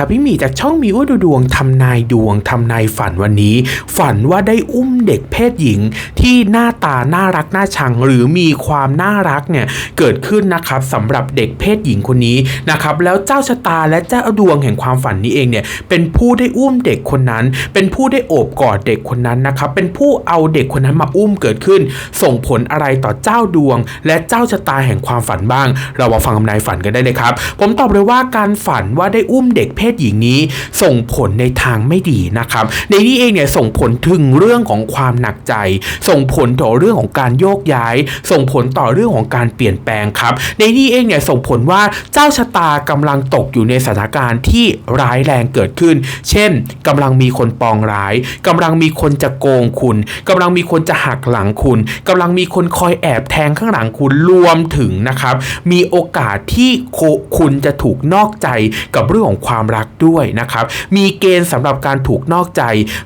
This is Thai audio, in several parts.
ครับพี่หมีจากช่องมีอุ้ยดูดวงทำนายดวงทำนายฝันวันนี้ ฝันว่าได้อุ้มเด็กเพศหญิงที่หน้าตาน่ารักน่าชัง หรือมีความน่ารักเนี่ยเกิดขึ้นนะครับสำหรับเด็กเพศหญิงคนนี้นะครับแล้วเจ้าชะตาและเจ้าดวงแห่งความฝันนี้เองเนี่ยเป็นผู้ได้อุ้มเด็กคนนั้น เป็นผู้ได้โอบกอดเด็กคนนั้นนะครับเป็นผู้เอาเด็กคนนั้นมาอุ้มเกิดขึ้น ส่งผลอะไรต่อเจ้าดวง และเจ้าชะตาแห่งความฝันบ้าง เรามาฟังคำนายฝันกันได้เลยครับ ผมตอบเลยว่าการฝันว่าได้อุ้มเด็กเพศหญิงนี้ส่งผลในทางไม่ดีนะครับ ในนี้เองเนี่ยส่งผลถึงเรื่องของความหนักใจ ส่งผลต่อเรื่องของการโยกย้าย ส่งผลต่อเรื่องของการเปลี่ยนแปลงครับ ในนี้เองเนี่ยส่งผลว่าเจ้าชะตากำลังตกอยู่ในสถานการณ์ที่ร้ายแรงเกิดขึ้น เช่นกำลังมีคนปองร้ายกำลังมีคนจะโกงคุณกำลังมีคนจะหักหลังคุณกำลังมีคนคอยแอบแทงข้างหลังคุณรวมถึงนะครับ มีโอกาสที่คุณจะถูกนอกใจกับเรื่องของความรักด้วยนะครับ มีเกณฑ์สำหรับการถูกนอกใจ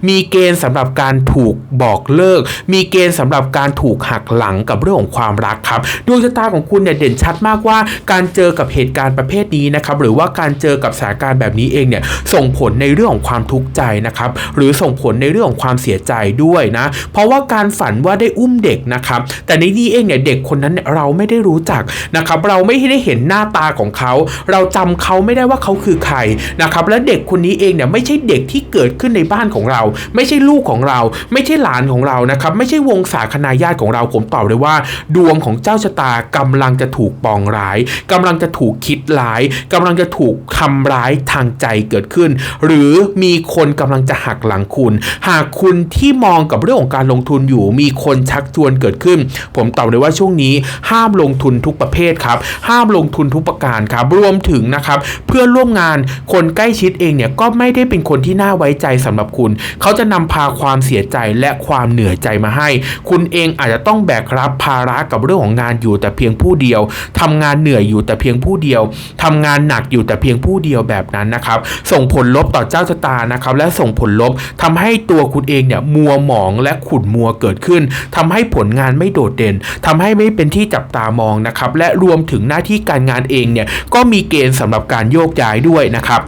มีเกณฑ์สำหรับการถูกบอกเลิก มีเกณฑ์สำหรับการถูกหักหลังกับเรื่องของความรักครับดวงชะตาของคุณเนี่ยเด่นชัดมากว่า การเจอกับเหตุการณ์ประเภทนี้นะครับหรือว่าการเจอกับสถานการณ์แบบนี้เองเนี่ยส่งผลในเรื่องของความทุกข์ใจนะครับหรือส่งผลในเรื่องของความเสียใจด้วยนะ เพราะว่าการฝันว่าได้อุ้มเด็กนะครับแต่ในนี้เองเนี่ยเด็กคนนั้นเนี่ยเราไม่ได้รู้จักนะครับเราไม่ได้เห็นหน้าตาของเขา เราจำเขาไม่ได้ว่าเขาคือใครนะครับและเด็กคนนี้เองเนี่ยไม่ใช่เด็กที่เกิดขึ้นในบ้านของเรา ไม่ใช่ลูกของเรา ไม่ใช่หลานของเรานะครับไม่ใช่วงศาคณาญาติของเราผมตอบเลยว่า ดวงของเจ้าชะตากำลังจะถูกปองร้ายกำลังจะถูกคิดร้ายกำลังจะถูกทำร้ายทางใจเกิดขึ้น หรือมีคนกำลังจะหักหลังคุณ หากคุณที่มองกับเรื่องของการลงทุนอยู่ มีคนชักชวนเกิดขึ้น ผมตอบเลยว่าช่วงนี้ห้ามลงทุนทุกประเภทครับห้ามลงทุนทุกประการครับรวมถึงนะครับเพื่อนร่วมงานคนนใกล้ชิดเองเนี่ยก็ไม่ได้เป็นคนที่น่าไว้ใจสำหรับคุณ เขาจะนำพาความเสียใจและความเหนื่อยใจมาให้ คุณเองอาจจะต้องแบกรับภาระกับเรื่องของงานอยู่แต่เพียงผู้เดียวทำงานเหนื่อยอยู่แต่เพียงผู้เดียวทำงานหนักอยู่แต่เพียงผู้เดียวแบบนั้นนะครับ ส่งผลลบต่อเจ้าชะตานะครับและส่งผลลบทำให้ตัวคุณเองเนี่ยมัวหมองและขุ่นมัวเกิดขึ้นทำให้ผลงานไม่โดดเด่นทำให้ไม่เป็นที่จับตามองนะครับและรวมถึงหน้าที่การงานเองเนี่ยก็มีเกณฑ์สำหรับการโยกย้ายด้วยนะครับ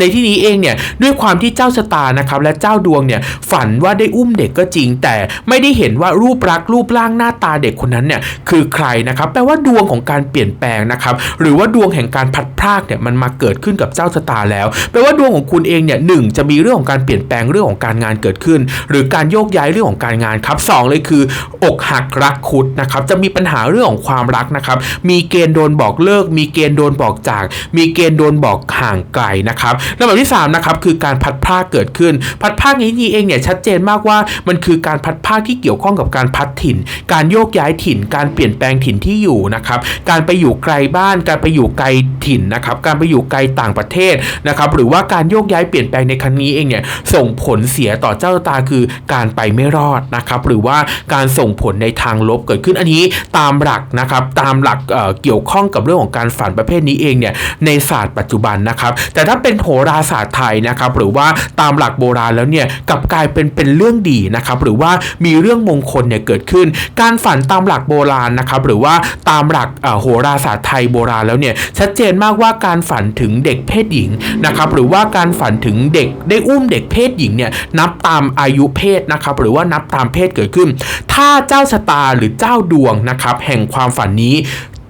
ในที่นี้เองเนี่ยด้วยความที่เจ้าชะตานะครับและเจ้าดวงเนี่ยฝันว่าได้อุ้มเด็กก็จริง แต่ไม่ได้เห็นว่ารูปลักรูปร่างหน้าตาเด็กคนนั้นเนี่ยคือใครนะครับแปลว่าดวงของการเปลี่ยนแปลงนะครับหรือว่าดวงแห่งการพัดพรากเนี่ยมันมาเกิดขึ้นกับเจ้าชะตาแล้วแปลว่าดวงของคุณเองเนี่ยหนึ่งจะมีเรื่องของการเปลี่ยนแปลงเรื่องของการงานเกิดขึ้น หรือการโยกย้ายเรื่องของการงานครับสองเลยคือ อกหักรักคุดนะครับจะมีปัญหาเรื่องของความรักนะครับมีเกณฑ์โดนบอกเลิก มีเกณฑ์โดนบอกจาก มีเกณฑ์โดนบอกห่างไกลนะครับล้วแบที่สามนะครับคือการพัดพรากเกิดขึ้น พัดพรากนี้นี่เองเนี่ยชัดเจนมากว่ามันคือการพัดพรากที่เกี่ยวข้องกับการพัดถิ่น การโยกย้ายถิ่น การเปลี่ยนแปลงถิ่นที่อยู่นะครับ การไปอยู่ไกลบ้าน การไปอยู่ไกลถิ่นนะครับ การไปอยู่ไกลต่างประเทศนะครับ หรือว่าการโยกย้ายเปลี่ยนแปลงในครั้งนี้เองเนี่ยส่งผลเสียต่อเจ้าตาคือการไปไม่รอดนะครับ หรือว่าการส่งผลในทางลบเกิดขึ้นอันนี้ตามหลักนะครับ ตามหลักเเกี่ยวข้องกับเรื่องของการฝันประเภทนี้เองเนี่ยในศาสตร์ปัจจุบันนะครับ แต่ถ้าเป็นโหราศาสตร์ไทยนะครับหรือว่าตามหลักโบราณแล้วเนี่ยกลับกลายเป็นเป็นเรื่องดีนะครับหรือว่ามีเรื่องมงคลเนี่ยเกิดขึ้น การฝันตามหลักโบราณนะครับหรือว่าตามหลักโหราศาสตร์ไทยโบราณแล้วเนี่ยชัดเจนมากว่าการฝันถึงเด็กเพศหญิงนะครับหรือว่าการฝันถึงเด็กได้อุ้มเด็กเพศหญิงเนี่ยนับตามอายุเพศนะครับหรือว่านับตามเพศเกิดขึ้น ถ้าเจ้าชะตาหรือเจ้าดวงนะครับแห่งความฝันนี้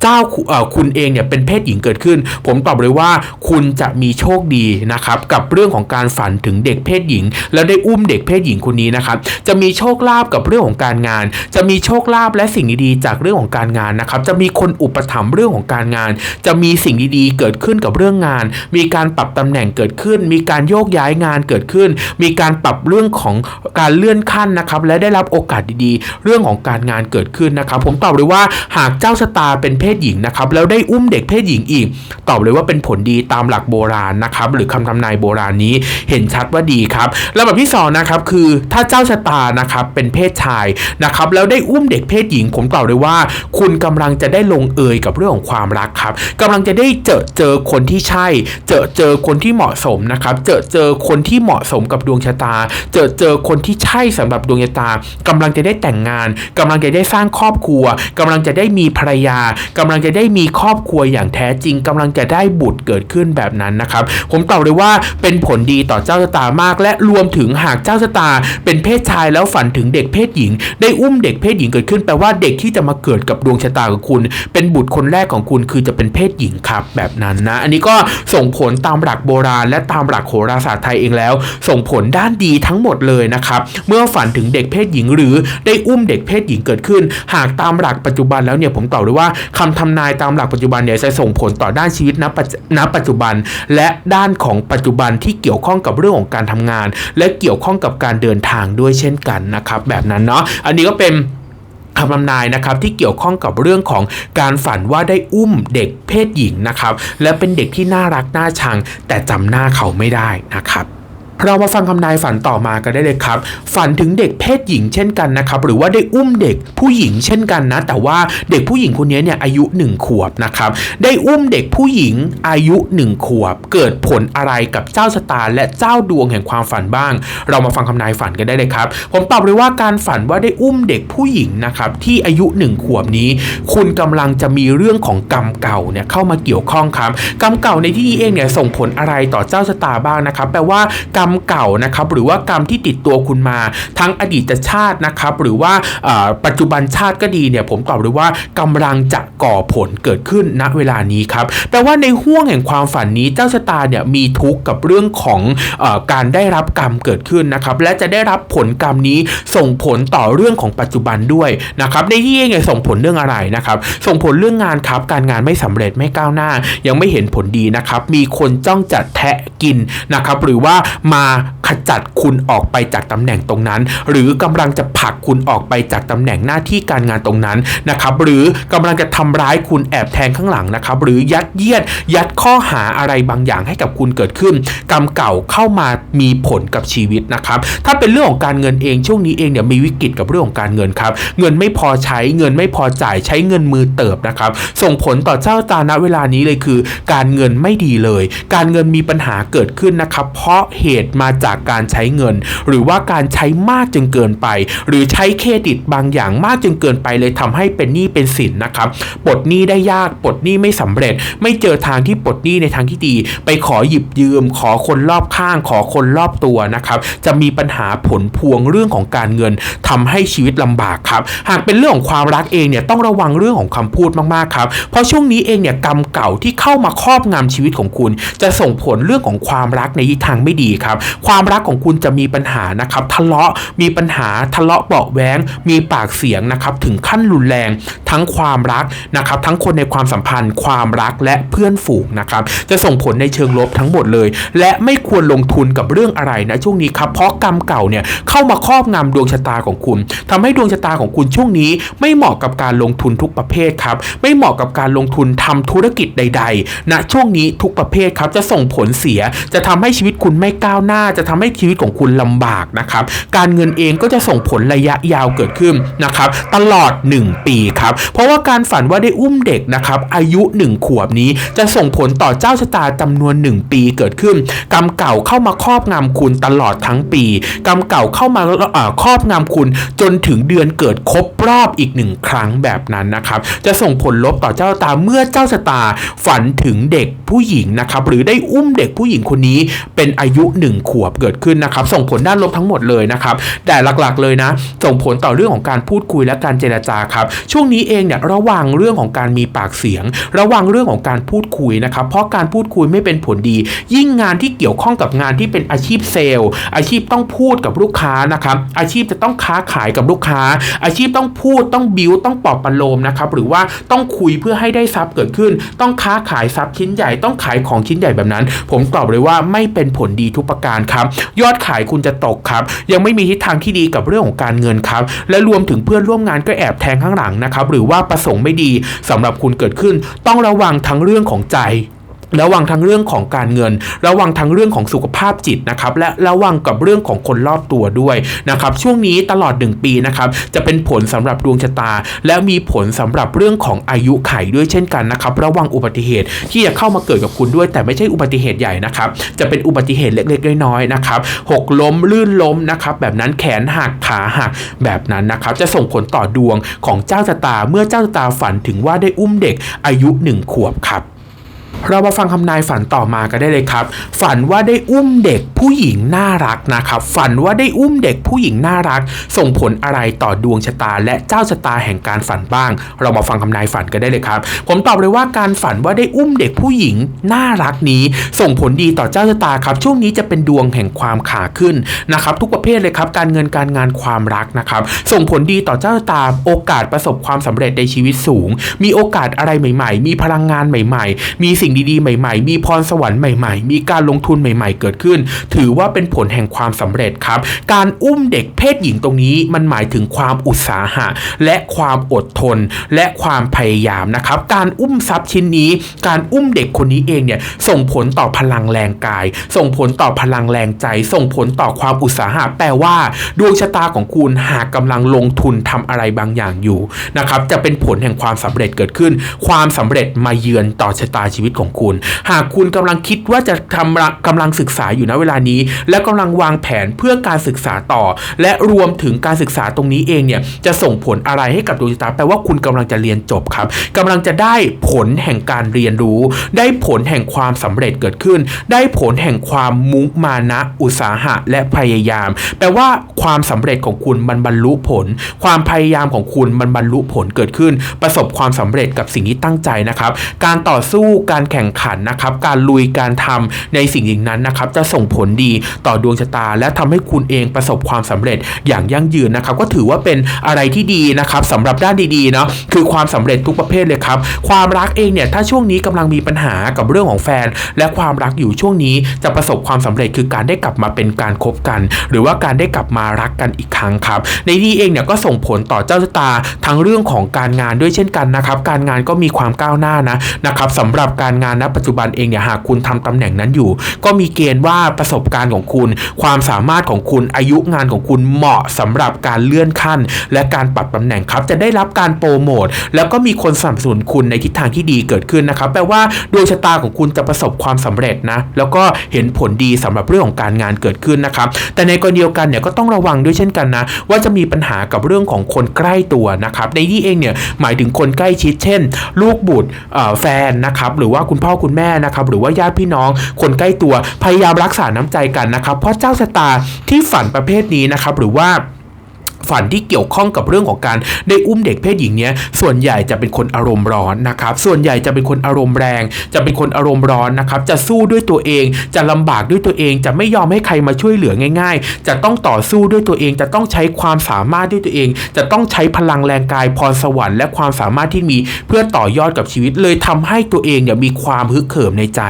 เจ้าคุณเองเนี่ยเป็นเพศหญิงเกิดขึ้น ผมตอบเลยว่าคุณจะมีโชคดีนะครับกับเรื่องของการฝันถึงเด็กเพศหญิง แล้วได้อุ้มเด็กเพศหญิงคนนี้นะครับจะมีโชคลาภกับเรื่องของการงาน จะมีโชคลาภและสิ่งดีๆจากเรื่องของการงานนะครับจะมีคนอุปถัมภ์เรื่องของการงาน จะมีสิ่งดีๆ เกิดขึ้นกับเรื่องงาน มีการปรับตำแหน่งเกิดขึ้น มีการโยกย้ายงานเกิดขึ้น มีการปรับเรื่องของการเลื่อนขั้นนะครับและได้รับโอกาสดีๆ เรื่องของการงานเกิดขึ้นนะครับผมตอบเลยว่าหากเจ้าชะตาเป็นเพพศหญิงนะครับแล้วได้อุ้มเด็กเพศหญิงอีก ตอบเลยว่าเป็นผลดีตามหลักโบราณนะครับหรือคำทำนายโบราณนี้เห็นชัดว่าดีครับแล้วแบบที่สองนะครับคือถ้าเจ้าชะตานะครับเป็นเพศชายนะครับแล้วได้อุ้มเด็กเพศหญิง ผมตอบเลยว่า คุณกำลังจะได้ลงเอยกับเรื่องของความรักครับกำลังจะได้เจอเจอคนที่ใช่ เจอเจอคนที่เหมาะสมนะครับเจอเจอคนที่เหมาะสมกับดวงชะตา เจอเจอคนที่ใช่สำหรับดวงชะตากำลังจะได้แต่งงานกำลังจะได้สร้างครอบครัวกำลังจะได้มีภรรยากำลังจะได้มีครอบครัวอย่างแท้จริงกำลังจะได้บุตรเกิดขึ้นแบบนั้นนะครับ ผมตอบเลยว่าเป็นผลดีต่อเจ้าชะตามาก และรวมถึงหากเจ้าชะตา เป็นเพศชายแล้วฝันถึงเด็กเพศหญิง ได้อุ้มเด็กเพศหญิงเกิดขึ้นแปลว่าเด็กที่จะมาเกิดกับดวงชะตาของคุณ เป็นบุตรคนแรกของคุณคือจะเป็นเพศหญิงครับ แบบนั้นนะ อันนี้ก็ส่งผลตามหลักโบราณ และตามหลักโหราศาสตร์ไทยเองแล้ว ส่งผลด้านดีทั้งหมดเลยนะครับเมื่อฝันถึงเด็กเพศหญิง หรือได้อุ้มเด็กเพศหญิงเกิดขึ้น หากตามหลักปัจจุบันแล้วเนี่ยผมตอบเลยว่าคำทำนายตามหลักปัจจุบันเนี่ยจะส่งผลต่อด้านชีวิตณปัจณปัจจุบัน และด้านของปัจจุบันที่เกี่ยวข้องกับเรื่องของการทำงาน และเกี่ยวข้องกับการเดินทางด้วยเช่นกันนะครับ แบบนั้นเนาะอันนี้ก็เป็นคำทำนายนะครับที่เกี่ยวข้องกับเรื่องของการฝันว่าได้อุ้มเด็กเพศหญิงนะครับ และเป็นเด็กที่น่ารักน่าชัง แต่จำหน้าเขาไม่ได้นะครับ เรามาฟังคำนายฝันต่อมากันได้เลยครับ ฝันถึงเด็กเพศหญิงเช่นกันนะครับ หรือว่าได้อุ้มเด็กผู้หญิงเช่นกันนะ แต่ว่าเด็กผู้หญิงคนนี้เนี่ยอายุ 1 ขวบนะครับ ได้อุ้มเด็กผู้หญิงอายุ 1 ขวบ เกิดผลอะไรกับเจ้าชะตาและเจ้าดวงแห่งความฝันบ้าง เรามาฟังคำนายฝันกันได้เลยครับ ผมตอบเลยว่าการฝันว่าได้อุ้มเด็กผู้หญิงนะครับที่อายุ 1 ขวบนี้ คุณกำลังจะมีเรื่องของกรรมเก่าเนี่ยเข้ามาเกี่ยวข้องครับกรรมเก่าในที่นี้เองเนี่ยส่งผลอะไรต่อเจ้าชะตาบ้างนะครับแปลว่ากรรมมเก่านะครับหรือว่ากรรมที่ติดตัวคุณมา ทั้งอดีตชาตินะครับหรือว่าปัจจุบันชาติก็ดีเนี่ยผมตอบเลยว่ากำลังจะก่อผลเกิดขึ้นณเวลานี้ครับแปลว่าในห่วงแห่งความฝันนี้เจ้าชะตาเนี่ยมีทุกข์กับเรื่องของอการได้รับกรรมเกิดขึ้นนะครับและจะได้รับผลกรรมนี้ส่งผลต่อเรื่องของปัจจุบันด้วยนะครับในที่นี้เนี่ยส่งผลเรื่องอะไรนะครับส่งผลเรื่องงานครับการงานไม่สำเร็จไม่ก้าวหน้า ยังไม่เห็นผลดีนะครับมีคนจ้องจะแทะกินนะครับหรือว่ามาาขจัดคุณออกไปจากตำแหน่งตรงนั้น หรือกำลังจะผลักคุณออกไปจากตำแหน่งหน้าที่การงานตรงนั้นนะครับ หรือกำลังจะทำร้ายคุณแอบแทงข้างหลังนะครับ หรือยัดเยียดยัดข้อหาอะไรบางอย่างให้กับคุณเกิดขึ้น กรรมเก่าเข้ามามีผลกับชีวิตนะครับ ถ้าเป็นเรื่องของการเงินเองช่วงนี้เองเนี่ยมีวิกฤตกับเรื่องของการเงินครับ เงินไม่พอใช้เงินไม่พอจ่ายใช้เงินมือเติบนะครับ ส่งผลต่อเจ้าตาณเวลานี้เลยคือ การเงินไม่ดีเลย การเงินมีปัญหาเกิดขึ้นนะครับ เพราะเหตุมาจากการใช้เงิน หรือว่าการใช้มากจนเกินไป หรือใช้เครดิตบางอย่างมากจนเกินไปเลยทำให้เป็นหนี้เป็นสินนะครับปลดหนี้ได้ยากปลดหนี้ไม่สำเร็จ ไม่เจอทางที่ปลดหนี้ในทางที่ดี ไปขอหยิบยืม ขอคนรอบข้าง ขอคนรอบตัวนะครับจะมีปัญหาผลพวงเรื่องของการเงินทำให้ชีวิตลำบากครับ หากเป็นเรื่องของความรักเองเนี่ยต้องระวังเรื่องของคำพูดมากๆครับเพราะช่วงนี้เองเนี่ยกรรมเก่าที่เข้ามาครอบงำชีวิตของคุณ จะส่งผลเรื่องของความรักในทิศทางไม่ดีครับความรักของคุณจะมีปัญหานะครับทะเลาะมีปัญหาทะเลาะเบาะแว้งมีปากเสียงนะครับถึงขั้นรุนแรง ทั้งความรักนะครับทั้งคนในความสัมพันธ์ ความรักและเพื่อนฝูงนะครับจะส่งผลในเชิงลบทั้งหมดเลย และไม่ควรลงทุนกับเรื่องอะไรนะช่วงนี้ครับเพราะกรรมเก่าเนี่ยเข้ามาครอบงำดวงชะตาของคุณทำให้ดวงชะตาของคุณช่วงนี้ ไม่เหมาะกับการลงทุนทุกประเภทครับไม่เหมาะกับการลงทุนทำธุรกิจใดๆณช่วงนี้ทุกประเภทครับจะส่งผลเสียจะทำให้ชีวิตคุณไม่ก้าวหน้าจะทำให้ชีวิตของคุณลำบากนะครับ การเงินเองก็จะส่งผลระยะยาวเกิดขึ้นนะครับ ตลอด 1 ปีครับ เพราะว่าการฝันว่าได้อุ้มเด็กนะครับ อายุ 1 ขวบนี้จะส่งผลต่อเจ้าชะตาจำนวน 1 ปีเกิดขึ้น กรรมเก่าเข้ามาครอบงำคุณตลอดทั้งปี กรรมเก่าเข้ามาครอบงำคุณจนถึงเดือนเกิดครบรอบอีกหนึ่งครั้งแบบนั้นนะครับ จะส่งผลลบต่อเจ้าชะตาเมื่อเจ้าชะตาฝันถึงเด็กผู้หญิงนะครับ หรือได้อุ้มเด็กผู้หญิงคนนี้เป็นอายุ 1ขวบเกิดขึ้นนะครับ ส่งผลด้านลบทั้งหมดเลยนะครับ แต่หลักๆเลยนะ ส่งผลต่อเรื่องของการพูดคุยและการเจรจาครับ ช่วงนี้เองเนี่ยระวังเรื่องของการมีปากเสียง ระวังเรื่องของการพูดคุยนะครับ เพราะการพูดคุยไม่เป็นผลดี ยิ่งงานที่เกี่ยวข้องกับงานที่เป็นอาชีพเซลล์ อาชีพต้องพูดกับลูกค้านะครับ อาชีพจะต้องค้าขายกับลูกค้า อาชีพต้องพูดต้องบิวต้องปอบประโลมนะครับ หรือว่าต้องคุยเพื่อให้ได้ทรัพย์เกิดขึ้น ต้องค้าขายทรัพย์ชิ้นใหญ่ ต้องขายของชิ้นใหญ่แบบนั้น ผมตอบเลยว่าไม่เป็นผลดีทุกประการครับยอดขายคุณจะตกครับ ยังไม่มีทิศทางที่ดีกับเรื่องของการเงินครับ และรวมถึงเพื่อนร่วมงานก็แอบแทงข้างหลังนะครับหรือว่าประสงค์ไม่ดีสำหรับคุณเกิดขึ้น ต้องระวังทั้งเรื่องของใจ ระวังทั้งเรื่องของการเงิน ระวังทั้งเรื่องของสุขภาพจิตนะครับ และระวังกับเรื่องของคนรอบตัวด้วยนะครับ ช่วงนี้ตลอด 1 ปีนะครับ จะเป็นผลสำหรับดวงชะตา และมีผลสำหรับเรื่องของอายุไขด้วยเช่นกันนะครับ ระวังอุบัติเหตุที่จะเข้ามาเกิดกับคุณด้วย แต่ไม่ใช่อุบัติเหตุใหญ่นะครับ จะเป็นอุบัติเหตุเล็กๆน้อยๆนะครับ หกล้มลื่นล้มนะครับ แบบนั้นแขนหักขาหักแบบนั้นนะครับ จะส่งผลต่อดวงของเจ้าชะตา เมื่อเจ้าชะตาฝันถึงว่าได้อุ้มเด็กอายุหนึ่งขวบครับ เรามาฟังคำนายฝันต่อมากันได้เลยครับ ฝันว่าได้อุ้มเด็กผู้หญิงน่ารักนะครับ ฝันว่าได้อุ้มเด็กผู้หญิงน่ารัก ส่งผลอะไรต่อดวงชะตา และเจ้าชะตาแห่งการฝันบ้าง เรามาฟังคำนายฝันกันได้เลยครับ ผมตอบเลยว่าการฝันว่าได้อุ้มเด็กผู้หญิงน่ารักนี้ ส่งผลดีต่อเจ้าชะตาครับช่วงนี้จะเป็นดวงแห่งความขาขึ้นนะครับ ทุกประเภทเลยครับ การเงินการงานความรักนะครับ ส่งผลดีต่อเจ้าชะตาโอกาสประสบความสำเร็จในชีวิตสูง มีโอกาสอะไรใหม่ ๆ มีพลังงานใหม่ ๆ มีสิ่งดีๆ ใหม่ๆ มีพรสวรรค์ใหม่ๆ มีการลงทุนใหม่ ๆ เกิดขึ้น ถือว่าเป็นผลแห่งความสำเร็จครับ การอุ้มเด็กเพศหญิงตรงนี้มันหมายถึงความอุตสาหะ และความอดทน และความพยายามนะครับ การอุ้มทรัพย์ชิ้นนี้ การอุ้มเด็กคนนี้เองเนี่ยส่งผลต่อพลังแรงกาย ส่งผลต่อพลังแรงใจ ส่งผลต่อความอุตสาหะแปลว่าดวงชะตาของคุณหากกำลังลงทุนทำอะไรบางอย่างอยู่นะครับจะเป็นผลแห่งความสำเร็จเกิดขึ้น ความสำเร็จมาเยือนต่อชะตาชีวิตของคุณ หากคุณกำลังคิดว่าจะทำกำลังศึกษาอยู่ณเวลานี้ และกำลังวางแผนเพื่อการศึกษาต่อ และรวมถึงการศึกษาตรงนี้เองเนี่ยจะส่งผลอะไรให้กับดวงชะตาแปลว่าคุณกำลังจะเรียนจบครับกำลังจะได้ผลแห่งการเรียนรู้ ได้ผลแห่งความสำเร็จเกิดขึ้น ได้ผลแห่งความมุมานะอุตสาหะและพยายาม แปลว่าความสำเร็จของคุณมันบรรลุผล ความพยายามของคุณมันบรรลุผลเกิดขึ้น ประสบความสำเร็จกับสิ่งที่ตั้งใจนะครับ การต่อสู้การแข่งขันนะครับ การลุยการทำในสิ่งอย่างนั้นนะครับจะส่งผลดีต่อดวงชะตา และทำให้คุณเองประสบความสำเร็จอย่างยั่งยืนนะครับ ก็ถือว่าเป็นอะไรที่ดีนะครับสำหรับด้านดีๆเนาะคือความสำเร็จทุกประเภทเลยครับความรักเองเนี่ยถ้าช่วงนี้กำลังมีปัญหากับเรื่องของแฟน และความรักอยู่ช่วงนี้จะประสบความสำเร็จคือการได้กลับมาเป็นการคบกัน หรือว่าการได้กลับมารักกันอีกครั้งครับ ในนี้เองเนี่ยก็ส่งผลต่อเจ้าชะตาทั้งเรื่องของการงานด้วยเช่นกันนะครับ การงานก็มีความก้าวหน้านะนะครับสำหรับการงานณปัจจุบันเองเนี่ยหากคุณทำตำแหน่งนั้นอยู่ ก็มีเกณฑ์ว่าประสบการณ์ของคุณ ความสามารถของคุณอายุงานของคุณเหมาะสำหรับการเลื่อนขั้น และการปรับตำแหน่งครับ จะได้รับการโปรโมทแล้วก็มีคนสนับสนุนคุณในทิศทางที่ดีเกิดขึ้นนะครับแปลว่าดวงชะตาของคุณจะประสบความสำเร็จนะแล้วก็เห็นผลดีสำหรับเรื่องของการงานเกิดขึ้นนะครับแต่ในกรณีเดียวกันเนี่ยก็ต้องระวังด้วยเช่นกันนะว่าจะมีปัญหากับเรื่องของคนใกล้ตัวนะครับในที่เองเนี่ยหมายถึงคนใกล้ชิดเช่น ลูกบุตรแฟนนะครับหรือว่าคุณพ่อคุณแม่นะครับหรือว่าญาติพี่น้องคนใกล้ตัวพยายามรักษาน้ำใจกันนะครับเพราะเจ้าชะตาที่ฝันประเภทนี้นะครับหรือว่า ฝันที่เกี่ยวข้องกับเรื่องของการได้อุ้มเด็กเพศหญิงเนี้ยส่วนใหญ่จะเป็นคนอารมณ์ร้อนนะครับ ส่วนใหญ่จะเป็นคนอารมณ์แรง จะเป็นคนอารมณ์ร้อนนะครับ จะสู้ด้วยตัวเอง จะลำบากด้วยตัวเอง จะไม่ยอมให้ใครมาช่วยเหลือง่าย ๆ จะต้องต่อสู้ด้วยตัวเอง จะต้องใช้ความสามารถด้วยตัวเอง จะต้องใช้พลังแรงกายพรสวรรค์และความสามารถที่มีเพื่อต่อยอดกับชีวิตเลยทำให้ตัวเองเนี่ยมีความฮึกเหิมในใจ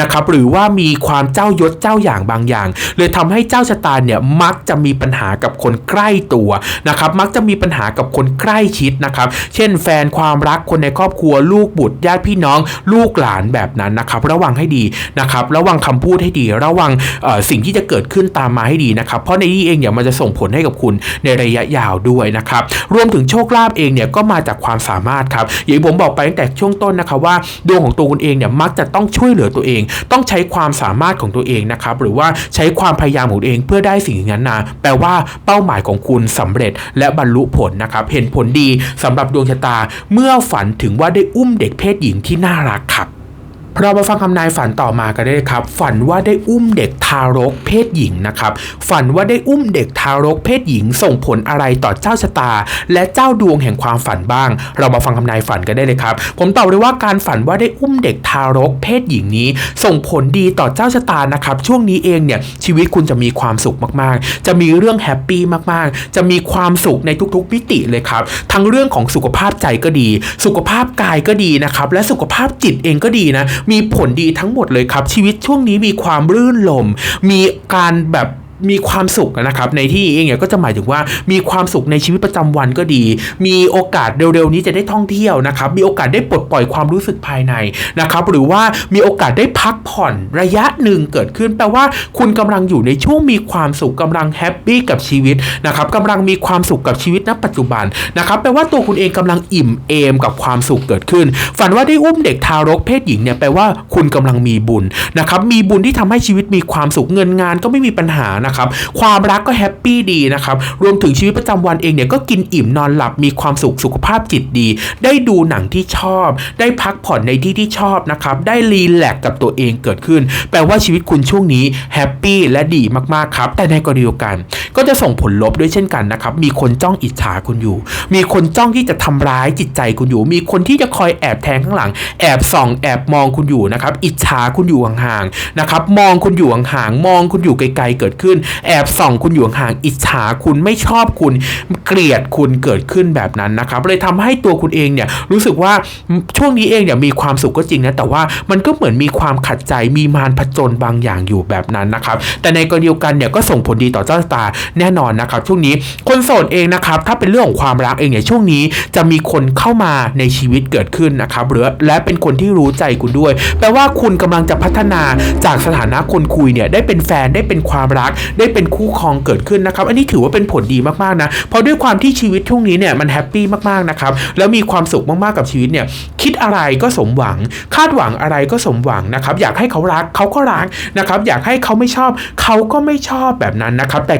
นะครับ หรือว่ามีความเจ้ายศเจ้าอย่างบางอย่าง เลยทำให้เจ้าชะตาเนี่ยมักจะมีปัญหากับคนใกล้ตัวนะครับมักจะมีปัญหากับคนใกล้ชิดนะครับ เช่น แฟนความรักคนในครอบครัวลูกบุตรญาติพี่น้อง ลูกหลานแบบนั้นนะครับ ระวังให้ดีนะครับ ระวังคำพูดให้ดี ระวังสิ่งที่จะเกิดขึ้นตามมาให้ดีนะครับ เพราะในนี้เองเนี่ยมันจะส่งผลให้กับคุณในระยะยาวด้วยนะครับ รวมถึงโชคลาภเองเนี่ยก็มาจากความสามารถครับอย่างผมบอกไปตั้งแต่ช่วงต้นนะครับว่าดวงของตัวคุณเองเนี่ยมักจะต้องช่วยเหลือตัวเอง ต้องใช้ความสามารถของตัวเองนะครับหรือว่าใช้ความพยายามของตัวเองเพื่อได้สิ่งนั้นนะแปลว่าเป้าหมายของคุณสำเร็จ และบรรลุผลนะครับเห็นผลดีสำหรับดวงชะตาเมื่อฝันถึงว่าได้อุ้มเด็กเพศหญิงที่น่ารักครับ เรามาฟังคำนายฝันต่อมากันได้เลยครับ ฝันว่าได้อุ้มเด็กทารกเพศหญิงนะครับ ฝันว่าได้อุ้มเด็กทารกเพศหญิง ส่งผลอะไรต่อเจ้าชะตา และเจ้าดวงแห่งความฝันบ้าง เรามาฟังคำนายฝันกันได้เลยครับ ผมตอบเลยว่าการฝันว่าได้อุ้มเด็กทารกเพศหญิงนี้ ส่งผลดีต่อเจ้าชะตานะครับ ช่วงนี้เองเนี่ยชีวิตคุณจะมีความสุขมากๆ จะมีเรื่องแฮปปี้มากๆ จะมีความสุขในทุกๆมิติเลยครับ ทั้งเรื่องของสุขภาพใจก็ดี สุขภาพกายก็ดีนะครับ และสุขภาพจิตเองก็ดีนะมีผลดีทั้งหมดเลยครับ ชีวิตช่วงนี้มีความรื่นลม มีการแบบ มีความสุขนะครับในที่นี้เองเนี่ยก็จะหมายถึงว่ามีความสุขในชีวิตประจำวันก็ดี มีโอกาสเร็วๆนี้จะได้ท่องเที่ยวนะครับมีโอกาสได้ปลดปล่อยความรู้สึกภายในนะครับหรือว่ามีโอกาสได้พักผ่อนระยะหนึ่งเกิดขึ้นแปลว่าคุณกำลังอยู่ในช่วงมีความสุขกำลังแฮปปี้กับชีวิตนะครับกำลังมีความสุขกับชีวิตณปัจจุบันนะครับแปลว่าตัวคุณเองกำลังอิ่มเอมกับความสุขเกิดขึ้น ฝันว่าได้อุ้มเด็กทารกเพศหญิงเนี่ยแปลว่าคุณกำลังมีบุญนะครับมีบุญที่ทำให้ชีวิตมีความสุขเงินงานก็ไม่มีปัญหานะครับความรักก็แฮปปี้ดีนะครับ รวมถึงชีวิตประจำวันเองเนี่ยก็กินอิ่มนอนหลับมีความสุขสุขภาพจิตดี ได้ดูหนังที่ชอบ ได้พักผ่อนในที่ที่ชอบนะครับ ได้รีแลกซ์กับตัวเองเกิดขึ้น แปลว่าชีวิตคุณช่วงนี้แฮปปี้และดีมากๆครับ แต่ในกรณีเดียวกัน ก็จะส่งผลลบด้วยเช่นกันนะครับ มีคนจ้องอิจฉาคุณอยู่ มีคนจ้องที่จะทำร้ายจิตใจคุณอยู่ มีคนที่จะคอยแอบแทงข้างหลัง แอบส่อง แอบมองคุณอยู่นะครับ อิจฉาคุณอยู่ห่างๆ นะครับ มองคุณอยู่ห่างๆ มองคุณอยู่ไกลๆ เกิดขึ้นแอบส่องคุณอยู่ห่างอิจฉาคุณไม่ชอบคุณเกลียดคุณเกิดขึ้นแบบนั้นนะครับเลยทำให้ตัวคุณเองเนี่ยรู้สึกว่าช่วงนี้เองเนี่ยมีความสุขก็จริงนะแต่ว่ามันก็เหมือนมีความขัดใจมีมารผจญบางอย่างอยู่แบบนั้นนะครับ แต่ในกรณีเดียวกันเนี่ยก็ส่งผลดีต่อเจ้าตาแน่นอนนะครับ ช่วงนี้คนโสดเองนะครับ ถ้าเป็นเรื่องของความรักเองเนี่ยช่วงนี้จะมีคนเข้ามาในชีวิตเกิดขึ้นนะครับหรือและเป็นคนที่รู้ใจคุณด้วย แปลว่าคุณกำลังจะพัฒนาจากสถานะคนคุยเนี่ยได้เป็นแฟนได้เป็นความรักได้เป็นคู่ครองเกิดขึ้นนะครับ อันนี้ถือว่าเป็นผลดีมากๆนะ เพราะด้วยความที่ชีวิตช่วงนี้เนี่ยมันแฮปปี้มากๆนะครับ แล้วมีความสุขมากๆกับชีวิตเนี่ย คิดอะไรก็สมหวัง คาดหวังอะไรก็สมหวังนะครับ อยากให้เขารักเขาก็รักนะครับ อยากให้เขาไม่ชอบ เขาก็ไม่ชอบแบบนั้นนะครับ แต่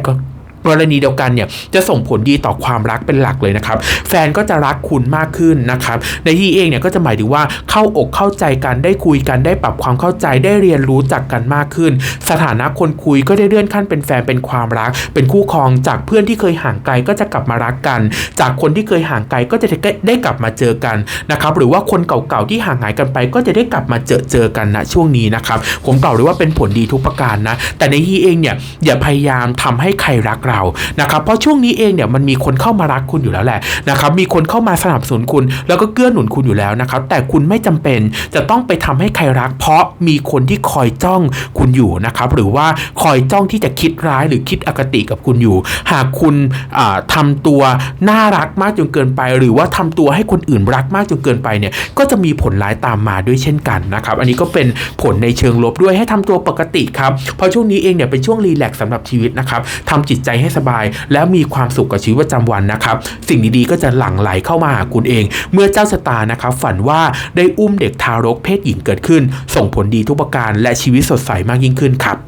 กรณีเดียวกันเนี่ยจะส่งผลดีต่อความรักเป็นหลักเลยนะครับ แฟนก็จะรักคุณมากขึ้นนะครับ ในที่เองเนี่ยก็จะหมายถึงว่าเข้าอกเข้าใจกันได้คุยกันได้ปรับความเข้าใจได้เรียนรู้จักกันมากขึ้น สถานะคนคุยก็ได้เลื่อนขั้นเป็นแฟนเป็นความรัก เป็นคู่ครองจากเพื่อนที่เคยห่างไกลก็จะกลับมารักกัน จากคนที่เคยห่างไกลก็จะได้กลับมาเจอกันนะครับ หรือว่าคนเก่าๆที่ห่างหายกันไปก็จะได้กลับมาเจอเจอกันนะช่วงนี้นะครับ ผมกล่าวเลยว่าเป็นผลดีทุกประการนะ แต่ในที่เองเนี่ยอย่าพยายามทำให้ใครรักเรานะครับเพราะช่วงนี้เองเนี่ยมันมีคนเข้ามารักคุณอยู่แล้วแหละนะครับมีคนเข้ามาสนับสนุนคุณ แล้วก็เกื้อหนุนคุณอยู่แล้วนะครับแต่คุณไม่จำเป็นจะต้องไปทำให้ใครรัก เพราะมีคนที่คอยจ้องคุณอยู่นะครับหรือว่าคอยจ้องที่จะคิดร้ายหรือคิดอคติกับคุณอยู่ หากคุณอ่าทำตัวน่ารักมากจนเกินไป หรือว่าทำตัวให้คนอื่นรักมากจนเกินไปเนี่ยก็จะมีผลร้ายตามมาด้วยเช่นกันนะครับอันนี้ก็เป็นผลในเชิงลบด้วยให้ทำตัวปกติครับเพราะช่วงนี้เองเนี่ยเป็นช่วงรีแลกซ์สำหรับชีวิตนะครับทำจิตใจให้สบาย แล้วมีความสุขกับชีวิตประจำวันนะครับสิ่งดีๆก็จะหลั่งไหลเข้ามาหาคุณเอง เมื่อเจ้าชะตานะครับฝันว่าได้อุ้มเด็กทารกเพศหญิงเกิดขึ้น ส่งผลดีทุกประการและชีวิตสดใสมากยิ่งขึ้นครับ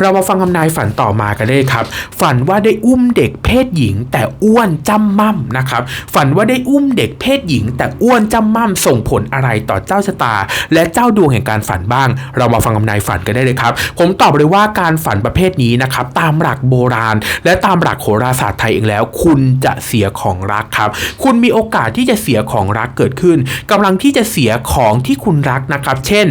เรามาฟังคำนายฝันต่อมากันเลยครับ ฝันว่าได้อุ้มเด็กเพศหญิง แต่อ้วนจำม่ำนะครับ ฝันว่าได้อุ้มเด็กเพศหญิง แต่อ้วนจำม่ำส่งผลอะไรต่อเจ้าชะตา และเจ้าดวงแห่งการฝันบ้าง เรามาฟังคำนายฝันกันได้เลยครับ ผมตอบเลยว่าการฝันประเภทนี้นะครับตามหลักโบราณ และตามหลักโหราศาสตร์ไทยเองแล้ว คุณจะเสียของรักครับ คุณมีโอกาสที่จะเสียของรักเกิดขึ้นกำลังที่จะเสียของที่คุณรักนะครับ เช่น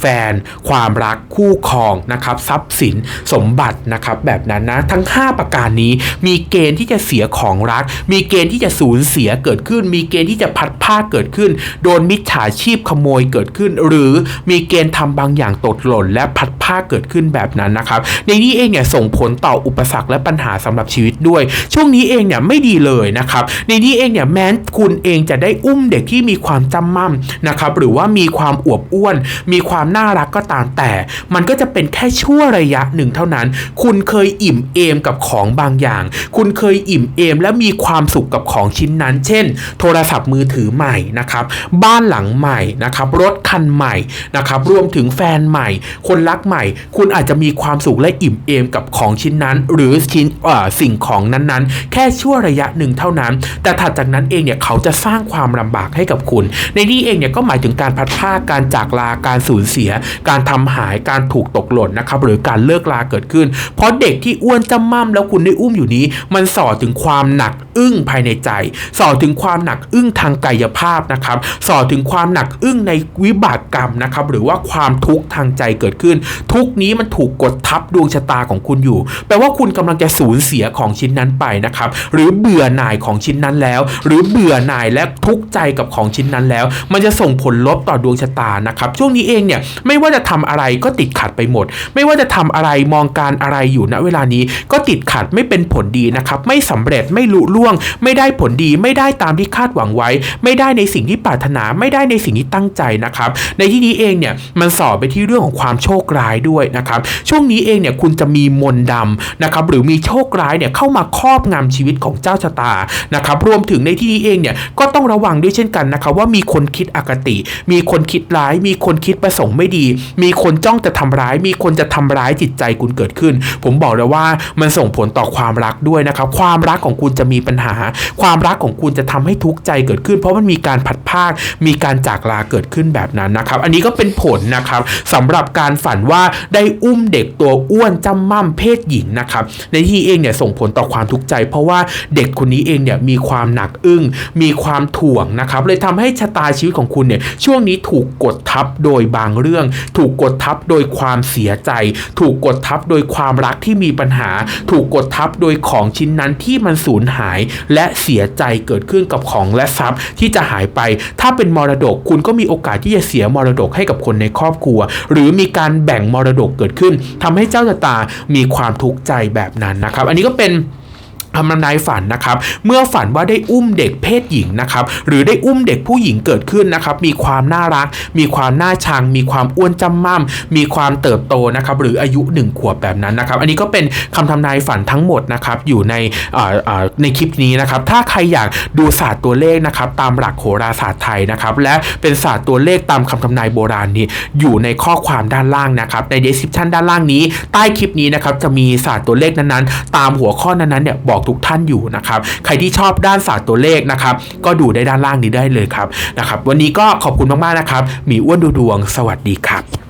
แฟน ความรักคู่ครองนะครับทรัพย์สินสมบัตินะครับแบบนั้นนะทั้ง 5 ประการนี้มีเกณฑ์ที่จะเสียของรัก มีเกณฑ์ที่จะสูญเสียเกิดขึ้น มีเกณฑ์ที่จะพัดผ้าเกิดขึ้น โดนมิจฉาชีพขโมยเกิดขึ้น หรือมีเกณฑ์ทำบางอย่างตกหล่น และพัดผ้าเกิดขึ้นแบบนั้นนะครับในนี้เองเนี่ยส่งผลต่ออุปสรรคและปัญหาสำหรับชีวิตด้วย ช่วงนี้เองเนี่ยไม่ดีเลยนะครับในนี้เองเนี่ยแม้คุณเองจะได้อุ้มเด็กที่มีความจำมั่มนะครับหรือว่ามีความอวบอ้วน มีความน่ารักก็ตามแต่ มันก็จะเป็นแค่ชั่วระยะหนึ่งเท่านั้น คุณเคยอิ่มเอมกับของบางอย่าง คุณเคยอิ่มเอมและมีความสุขกับของชิ้นนั้น เช่น โทรศัพท์มือถือใหม่นะครับ บ้านหลังใหม่นะครับรถคันใหม่นะครับรวมถึงแฟนใหม่ คนรักใหม่ คุณอาจจะมีความสุขและอิ่มเอมกับของชิ้นนั้น หรือชิ้นสิ่งของนั้นๆ แค่ชั่วระยะหนึ่งเท่านั้น แต่ถัดจากนั้นเองเนี่ยเขาจะสร้างความลำบากให้กับคุณ ในนี้เองเนี่ยก็หมายถึงการพัดพรากการจากลาการสูญเสีย การทำหายการถูกตกหล่นนะครับหรือการเลิกลาเกิดขึ้น เพราะเด็กที่อ้วนจำม่ำแล้วคุณได้อุ้มอยู่นี้ มันส่อถึงความหนักอึ้งภายในใจ ส่อถึงความหนักอึ้งทางกายภาพนะครับ ส่อถึงความหนักอึ้งในวิบากกรรมนะครับ หรือว่าความทุกข์ทางใจเกิดขึ้น ทุกนี้มันถูกกดทับดวงชะตาของคุณอยู่ แปลว่าคุณกำลังจะสูญเสียของชิ้นนั้นไปนะครับ หรือเบื่อหน่ายของชิ้นนั้นแล้ว หรือเบื่อหน่ายและทุกข์ใจกับของชิ้นนั้นแล้ว มันจะส่งผลลบต่อดวงชะตานะครับ ช่วงนี้เองเนี่ย ไม่ว่าจะทำอะไรก็ติดขัดไปหมด ไม่ว่าจะทำอะไรมองการอะไรอยู่ณเวลานี้ก็ติดขัดไม่เป็นผลดีนะครับไม่สำเร็จไม่ลุล่วง ไม่ได้ผลดีไม่ได้ตามที่คาดหวังไว้ ไม่ได้ในสิ่งที่ปรารถนาไม่ได้ในสิ่งที่ตั้งใจนะครับในที่นี้เองเนี่ยมันสอบไปที่เรื่องของความโชคร้ายด้วยนะครับช่วงนี้เองเนี่ยคุณจะมีมนต์ดำนะครับหรือมีโชคร้ายเนี่ยเข้ามาครอบงำชีวิตของเจ้าชะตานะครับรวมถึงในที่นี้เองเนี่ยก็ต้องระวังด้วยเช่นกันนะครับว่ามีคนคิดอคติ มีคนคิดร้าย มีคนคิดประสงค์ไม่ดี มีคนจ้องจะทำร้าย มีคนจะทำร้ายจิตใจคุณเกิดขึ้น ผมบอกเลยว่ามันส่งผลต่อความรักด้วยนะครับ ความรักของคุณจะมีปัญหา ความรักของคุณจะทำให้ทุกข์ใจเกิดขึ้น เพราะมันมีการผัดภาค มีการจากลาเกิดขึ้นแบบนั้นนะครับ อันนี้ก็เป็นผลนะครับสำหรับการฝันว่าได้อุ้มเด็กตัวอ้วนจำม่ำเพศหญิงนะครับ ในที่เองเนี่ยส่งผลต่อความทุกข์ใจ เพราะว่าเด็กคนนี้เองเนี่ยมีความหนักอึ้ง มีความถ่วงนะครับ เลยทำให้ชะตาชีวิตของคุณเนี่ยช่วงนี้ถูกกดทับโดยบางเรื่อง ถูกกดทับโดยความเสียใจถูกกดทับโดยความรักที่มีปัญหา ถูกกดทับโดยของชิ้นนั้นที่มันสูญหาย และเสียใจเกิดขึ้นกับของและทรัพย์ที่จะหายไป ถ้าเป็นมรดกคุณก็มีโอกาสที่จะเสียมรดกให้กับคนในครอบครัว หรือมีการแบ่งมรดกเกิดขึ้นทำให้เจ้าชะตามีความทุกข์ใจแบบนั้นนะครับ อันนี้ก็เป็น คำนำนายฝันนะครับ เมื่อฝันว่าได้อุ้มเด็กเพศหญิงนะครับ หรือได้อุ้มเด็กผู้หญิงเกิดขึ้นนะครับ มีความน่ารัก มีความน่าชัง มีความอ้วนจำม่ำมีความเติบโตนะครับ หรืออายุหนึ่งขวบแบบนั้นนะครับ อันนี้ก็เป็นคำทำนายฝันทั้งหมดนะครับ อยู่ในในคลิปนี้นะครับ ถ้าใครอยากดูศาสตร์ตัวเลขนะครับ ตามหลักโหราศาสตร์ไทยนะครับ และเป็นศาสตร์ตัวเลขตามคำทำนายโบราณนี้ อยู่ในข้อความด้านล่างนะครับ ใน description ด้านล่างนี้ ใต้คลิปนี้นะครับ จะมีศาสตร์ตัวเลขนั้นๆ ตามหัวข้อนั้นๆเนี่ยบอกทุกท่านอยู่นะครับใครที่ชอบด้านศาสตร์ตัวเลขนะครับก็ดูได้ด้านล่างนี้ได้เลยครับนะครับวันนี้ก็ขอบคุณมากๆนะครับมีอ้วนดูดวง สวัสดีครับ